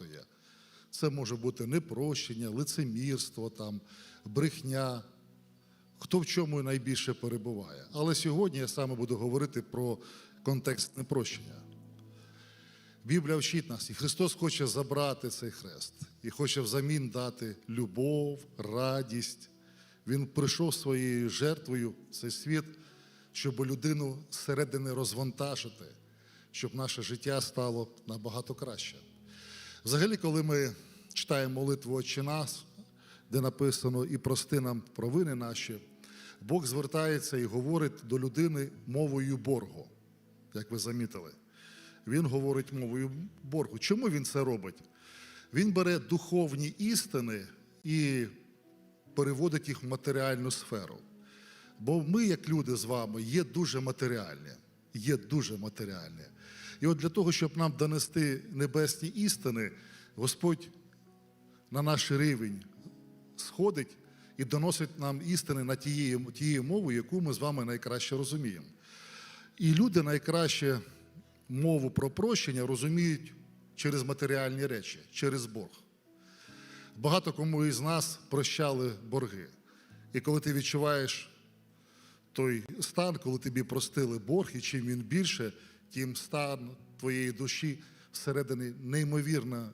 є. Це може бути непрощення, лицемірство, там, брехня, хто в чому найбільше перебуває. Але сьогодні я саме буду говорити про контекст непрощення. Біблія вчить нас, і Христос хоче забрати цей хрест і хоче взамін дати любов, радість. Він прийшов своєю жертвою в цей світ, щоб людину зсередини розвантажити, щоб наше життя стало набагато краще. Взагалі, коли ми читаємо молитву «Отче нас, де написано і прости нам провини наші, Бог звертається і говорить до людини мовою боргу, як ви замітили. Він говорить мовою боргу. Чому він це робить? Він бере духовні істини і переводить їх в матеріальну сферу. Бо ми, як люди з вами, є дуже матеріальні. Є дуже матеріальні. І от для того, щоб нам донести небесні істини, Господь на наш рівень сходить і доносить нам істини на тією, тією мовою, яку ми з вами найкраще розуміємо. І люди найкраще мову про прощення розуміють через матеріальні речі, через борг. Багато кому із нас прощали борги. І коли ти відчуваєш той стан, коли тобі простили борг, і чим він більше, тим стан твоєї душі всередині неймовірно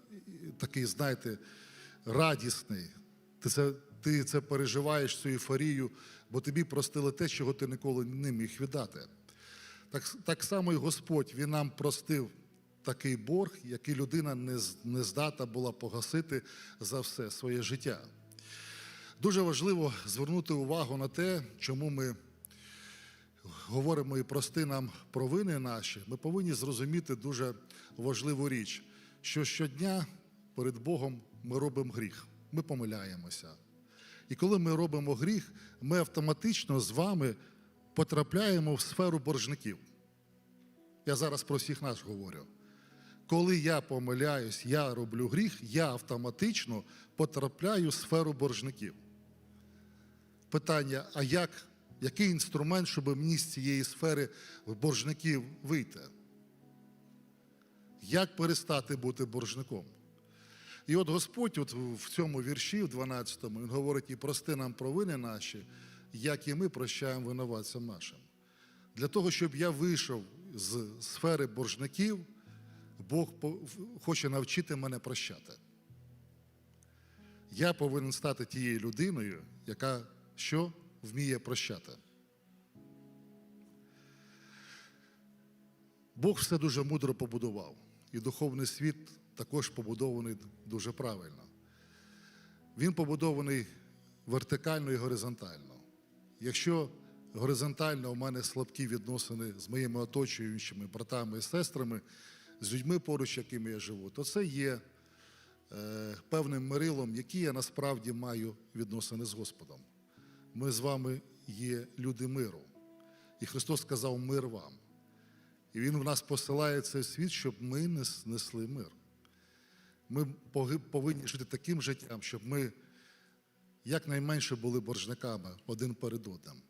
такий, знаєте, радісний. Ти це, ти це переживаєш цю ейфорію, бо тобі простили те, чого ти ніколи не міг віддати. Так, так само і Господь Він нам простив такий борг, який людина не, не здатна була погасити за все своє життя. Дуже важливо звернути увагу на те, чому ми говоримо і прости нам провини наші. Ми повинні зрозуміти дуже важливу річ, що щодня перед Богом ми робимо гріх, ми помиляємося. І коли ми робимо гріх, ми автоматично з вами потрапляємо в сферу боржників. Я зараз про всіх нас говорю. Коли я помиляюсь, я роблю гріх, я автоматично потрапляю в сферу боржників. Питання: а як, який інструмент, щоб мені з цієї сфери боржників вийти? Як перестати бути боржником? І от Господь от в цьому вірші, в 12-му, Він говорить: і прости нам провини наші, як і ми прощаємо винуватцям нашим. Для того, щоб я вийшов з сфери боржників, Бог хоче навчити мене прощати. Я повинен стати тією людиною, яка що вміє прощати. Бог все дуже мудро побудував, і духовний світ також побудований дуже правильно. Він побудований вертикально і горизонтально. Якщо горизонтально у мене слабкі відносини з моїми оточуючими братами і сестрами, з людьми, поруч, якими я живу, то це є е, певним мирилом, які я насправді маю відносини з Господом. Ми з вами є люди миру. І Христос сказав мир вам. І Він в нас посилає цей світ, щоб ми нес- несли мир. Ми повинні жити таким життям, щоб ми якнайменше були боржниками один перед одним.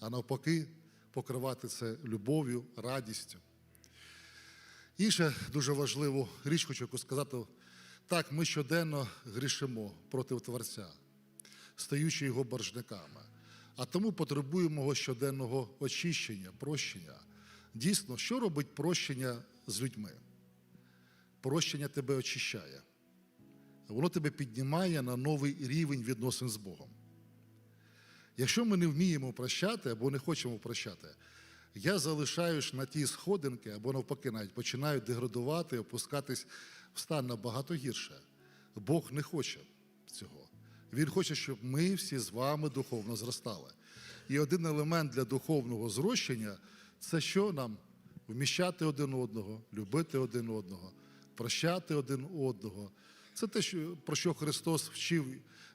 А навпаки, покривати це любов'ю, радістю. Інша дуже важливу річ, хочу сказати, так, ми щоденно грішимо проти Творця, стаючи його боржниками. А тому потребуємо щоденного очищення, прощення. Дійсно, що робить прощення з людьми? Прощення тебе очищає. Воно тебе піднімає на новий рівень відносин з Богом. Якщо ми не вміємо прощати або не хочемо прощати, я залишаюсь на ті сходинки, або навпаки, навіть починаю деградувати, опускатись в стан набагато гірше. Бог не хоче цього. Він хоче, щоб ми всі з вами духовно зростали. І один елемент для духовного зрощення це що нам? Вміщати один одного, любити один одного, прощати один одного. Це те, про що Христос вчив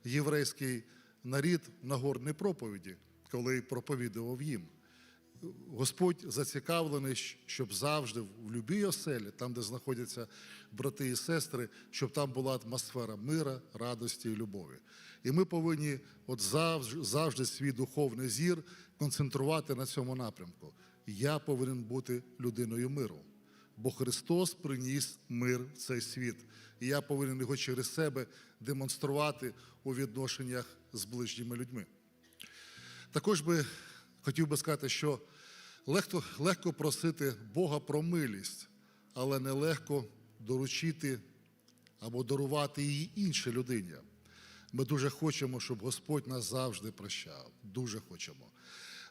єврейський нарід на горній проповіді, коли проповідував їм. Господь зацікавлений, щоб завжди в любій оселі, там, де знаходяться брати і сестри, щоб там була атмосфера мира, радості і любові. І ми повинні от завжди, завжди свій духовний зір концентрувати на цьому напрямку. Я повинен бути людиною миру. бо Христос приніс мир в цей світ. І я повинен його через себе демонструвати у відношеннях з ближніми людьми. Також би хотів би сказати, що легко, легко просити Бога про милість, але нелегко доручити або дарувати її іншій людині. Ми дуже хочемо, щоб Господь нас завжди прощав. Дуже хочемо.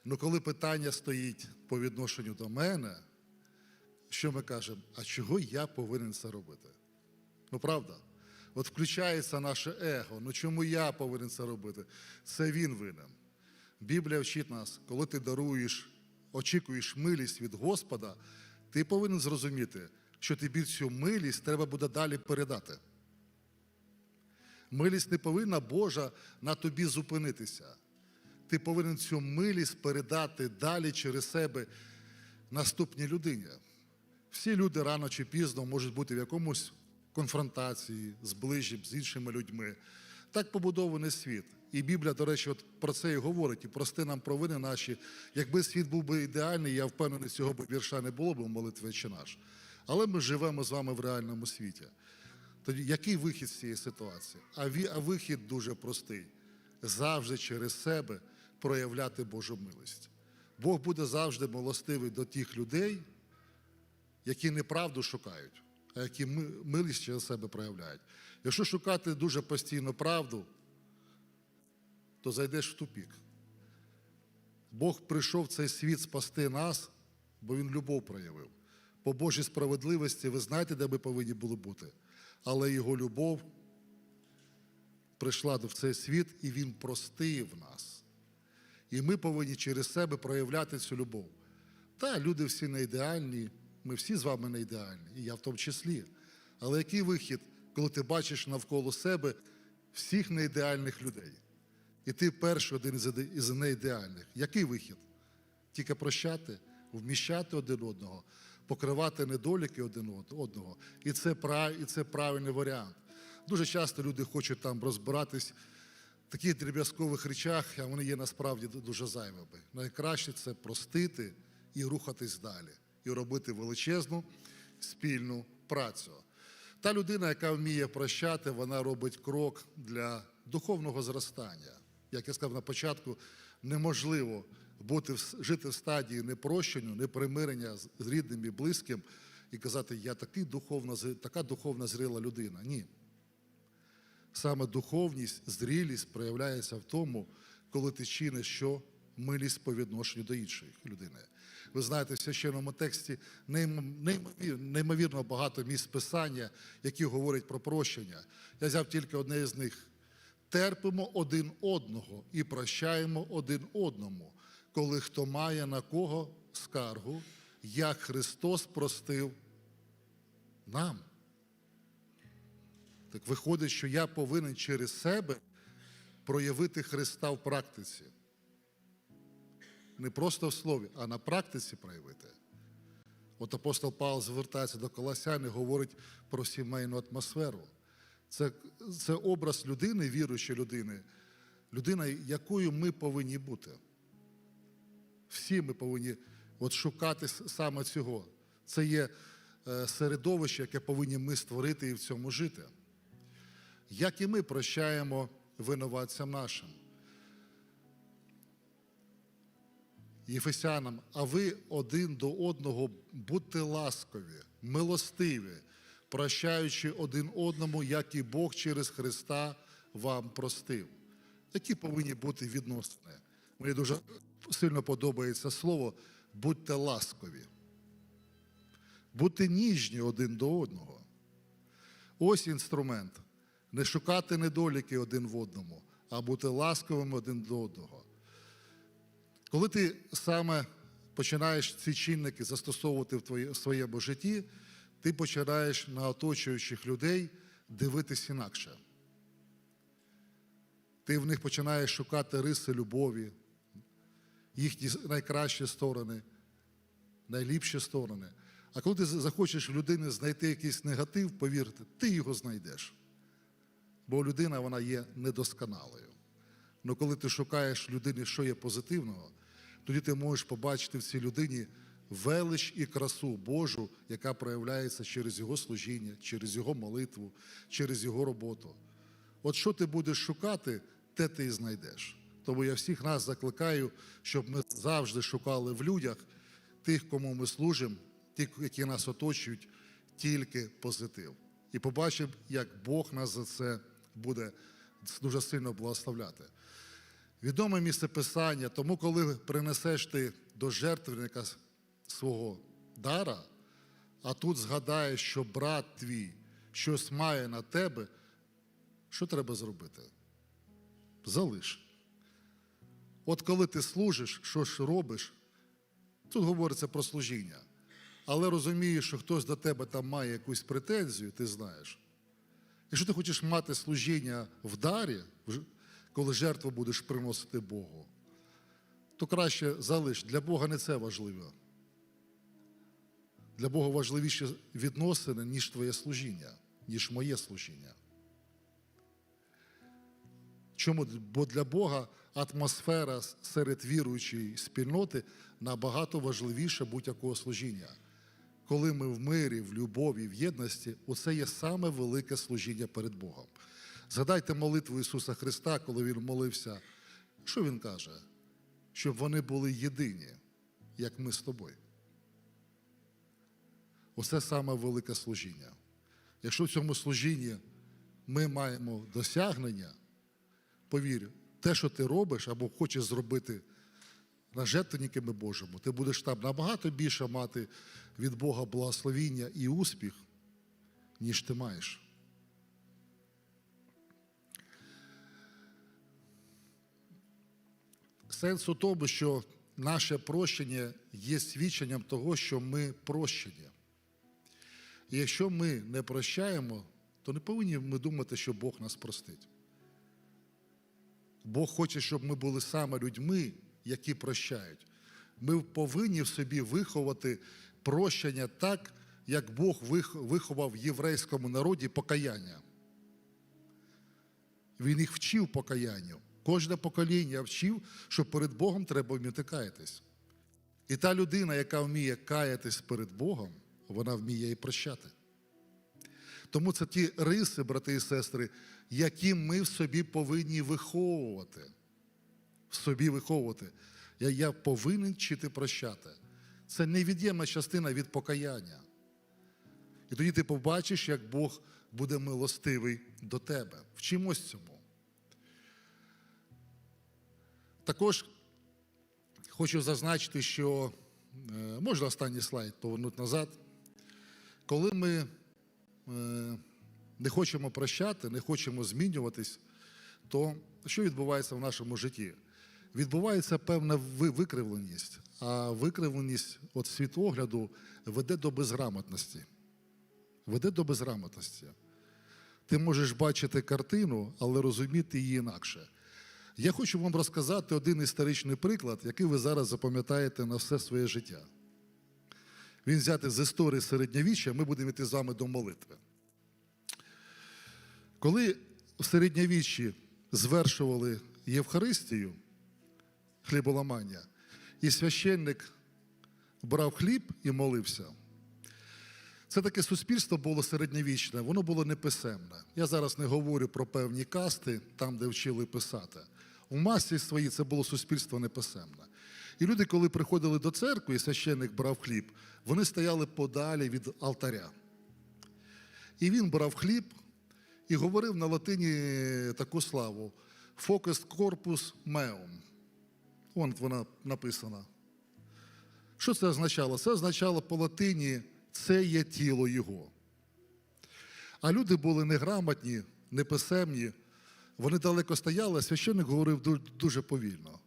Але коли питання стоїть по відношенню до мене, що ми кажемо, а чого я повинен це робити? Ну правда? От включається наше его. Ну чому я повинен це робити? Це він винен. Біблія вчить нас, коли ти даруєш, очікуєш милість від Господа, ти повинен зрозуміти, що тобі цю милість треба буде далі передати. Милість не повинна Божа на тобі зупинитися. Ти повинен цю милість передати далі через себе наступній людині. Всі люди рано чи пізно можуть бути в якомусь конфронтації з ближнім, з іншими людьми. Так побудований світ. І Біблія, до речі, от про це і говорить, і прости нам провини наші. Якби світ був би ідеальний, я впевнений, цього б вірша не було б у молитві чи наш. Але ми живемо з вами в реальному світі. Тоді який вихід з цієї ситуації? А, ві, а вихід дуже простий: завжди через себе проявляти Божу милість. Бог буде завжди милостивий до тих людей, які не правду шукають, а які милість через себе проявляють. Якщо шукати дуже постійно правду, то зайдеш в тупік. Бог прийшов в цей світ спасти нас, бо Він любов проявив. По Божій справедливості ви знаєте, де ми повинні були бути. Але Його любов прийшла в цей світ, і Він простив нас. І ми повинні через себе проявляти цю любов. Та, люди всі не ідеальні, ми всі з вами не ідеальні, і я в тому числі. Але який вихід, коли ти бачиш навколо себе всіх неідеальних людей? І ти перший один із іде- неідеальних. Який вихід? Тільки прощати, вміщати один одного, покривати недоліки один одного. І це, і це правильний варіант. Дуже часто люди хочуть там розбиратись в таких дріб'язкових речах, а вони є насправді дуже зайвими. Найкраще це простити і рухатись далі, і робити величезну спільну працю. Та людина, яка вміє прощати, вона робить крок для духовного зростання. Як я сказав на початку, неможливо бути жити в стадії непрощення, непримирення з рідним і близьким і казати, я такий духовно, така духовно зріла людина. Ні. Саме духовність, зрілість проявляється в тому, коли ти чиниш що милість по відношенню до іншої людини. Ви знаєте, в священному тексті неймовірно багато місць писання, які говорять про прощення. Я взяв тільки одне із них. Терпимо один одного і прощаємо один одному, коли хто має на кого скаргу, як Христос простив нам. Так виходить, що я повинен через себе проявити Христа в практиці. Не просто в слові, а на практиці проявити. От апостол Павло звертається до Колосян і говорить про сімейну атмосферу. Це, це образ людини, віруючої людини, людина, якою ми повинні бути. Всі ми повинні от шукати саме цього. Це є е, середовище, яке повинні ми створити і в цьому жити. Як і ми прощаємо винуватцям нашим. Єфесянам, а ви один до одного будьте ласкові, милостиві, прощаючи один одному, як і Бог через Христа вам простив. Які повинні бути відносини? Мені дуже сильно подобається слово будьте ласкові. Будьте ніжні один до одного. Ось інструмент. Не шукати недоліки один в одному, а бути ласковими один до одного. Коли ти саме починаєш ці чинники застосовувати в твоє- своєму житті, ти починаєш на оточуючих людей дивитись інакше. Ти в них починаєш шукати риси любові, їхні найкращі сторони, найліпші сторони. А коли ти захочеш в людини знайти якийсь негатив, повірте, ти його знайдеш. Бо людина вона є недосконалою. Але коли ти шукаєш в людині, що є позитивного, тоді ти можеш побачити в цій людині велич і красу Божу, яка проявляється через Його служіння, через Його молитву, через Його роботу. От що ти будеш шукати, те ти і знайдеш. Тому я всіх нас закликаю, щоб ми завжди шукали в людях тих, кому ми служимо, тих, які нас оточують, тільки позитив. І побачимо, як Бог нас за це буде дуже сильно благословляти. Відоме місце Писання, тому коли принесеш ти до жертвенника свого дара, а тут згадаєш, що брат твій щось має на тебе, що треба зробити? Залиш. От коли ти служиш, що ж робиш, тут говориться про служіння. Але розумієш, що хтось до тебе там має якусь претензію, ти знаєш. Якщо ти хочеш мати служіння в дарі, коли жертву будеш приносити Богу, то краще залиш. Для Бога не це важливо. Для Бога важливіші відносини, ніж твоє служіння, ніж моє служіння. Чому? Бо для Бога атмосфера серед віруючої спільноти набагато важливіша будь-якого служіння. Коли ми в мирі, в любові, в єдності, оце є саме велике служіння перед Богом. Згадайте молитву Ісуса Христа, коли Він молився. Що Він каже? Щоб вони були єдині, як ми з тобою. Оце саме велике служіння. Якщо в цьому служінні ми маємо досягнення, повір, те, що ти робиш або хочеш зробити на жертвенниками Божому, ти будеш там набагато більше мати від Бога благословіння і успіх, ніж ти маєш. Сенс у тому, що наше прощення є свідченням того, що ми прощені. І якщо ми не прощаємо, то не повинні ми думати, що Бог нас простить. Бог хоче, щоб ми були саме людьми, які прощають. Ми повинні в собі виховати прощення так, як Бог виховав в єврейському народі покаяння. Він їх вчив покаянню. Кожне покоління вчив, що перед Богом треба вміти каятись. І та людина, яка вміє каятись перед Богом, вона вміє і прощати. Тому це ті риси, брати і сестри, які ми в собі повинні виховувати. В собі виховувати. Я, я повинен вчити прощати. Це невід'ємна частина від покаяння. І тоді ти побачиш, як Бог буде милостивий до тебе. Вчимось цьому. Також хочу зазначити, що е, можна останній слайд повернути назад. Коли ми е, не хочемо прощати, не хочемо змінюватись, то що відбувається в нашому житті? Відбувається певна викривленість, а викривленість от світогляду веде до безграмотності. Веде до безграмотності. Ти можеш бачити картину, але розуміти її інакше. Я хочу вам розказати один історичний приклад, який ви зараз запам'ятаєте на все своє життя. Він взятий з історії середньовіччя, ми будемо йти з вами до молитви. Коли в середньовіччі звершували Євхаристію, хліболамання, і священник брав хліб і молився, це таке суспільство було середньовічне, воно було неписемне. Я зараз не говорю про певні касти, там, де вчили писати. У масі своїй це було суспільство неписемне. І люди, коли приходили до церкви, і священник брав хліб, вони стояли подалі від алтаря. І він брав хліб і говорив на латині таку славу: Фокус корпус меум. Вон вона написана. Що це означало? Це означало по латині це є тіло Його. А люди були неграмотні, неписемні. Вони далеко стояли, а священник говорив дуже повільно.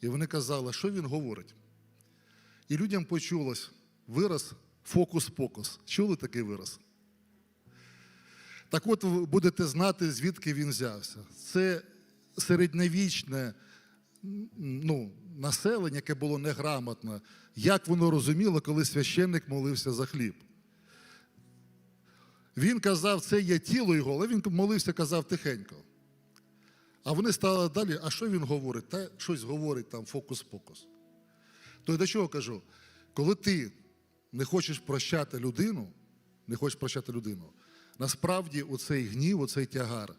І вони казали, що він говорить. І людям почулось вираз фокус-покус. Чули такий вираз? Так от ви будете знати, звідки він взявся. Це середньовічне ну, населення, яке було неграмотне, як воно розуміло, коли священник молився за хліб. Він казав, це є тіло його, але він молився, казав тихенько. А вони стали далі, а що він говорить? Та щось говорить там фокус-покус. То я до чого кажу? Коли ти не хочеш прощати людину, не хочеш прощати людину, насправді оцей гнів, оцей тягар,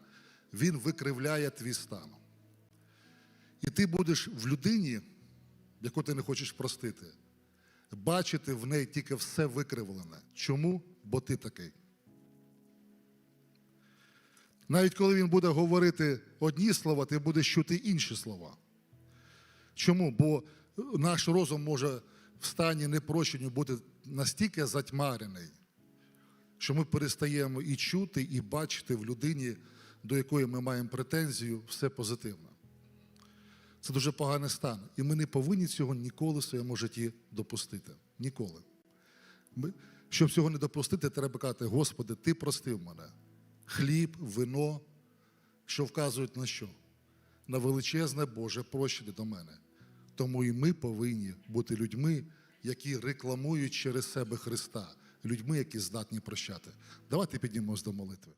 він викривляє твій стан. І ти будеш в людині, яку ти не хочеш простити, бачити в неї тільки все викривлене. Чому? Бо ти такий. Навіть коли він буде говорити одні слова, ти будеш чути інші слова. Чому? Бо наш розум може в стані непрощення бути настільки затьмарений, що ми перестаємо і чути, і бачити в людині, до якої ми маємо претензію, все позитивне. Це дуже поганий стан. І ми не повинні цього ніколи в своєму житті допустити. Ніколи. Ми, щоб цього не допустити, треба казати, Господи, Ти простив мене. Хліб, вино, що вказують на що? На величезне Боже прощення до мене. Тому і ми повинні бути людьми, які рекламують через себе Христа, людьми, які здатні прощати. Давайте піднімемось до молитви.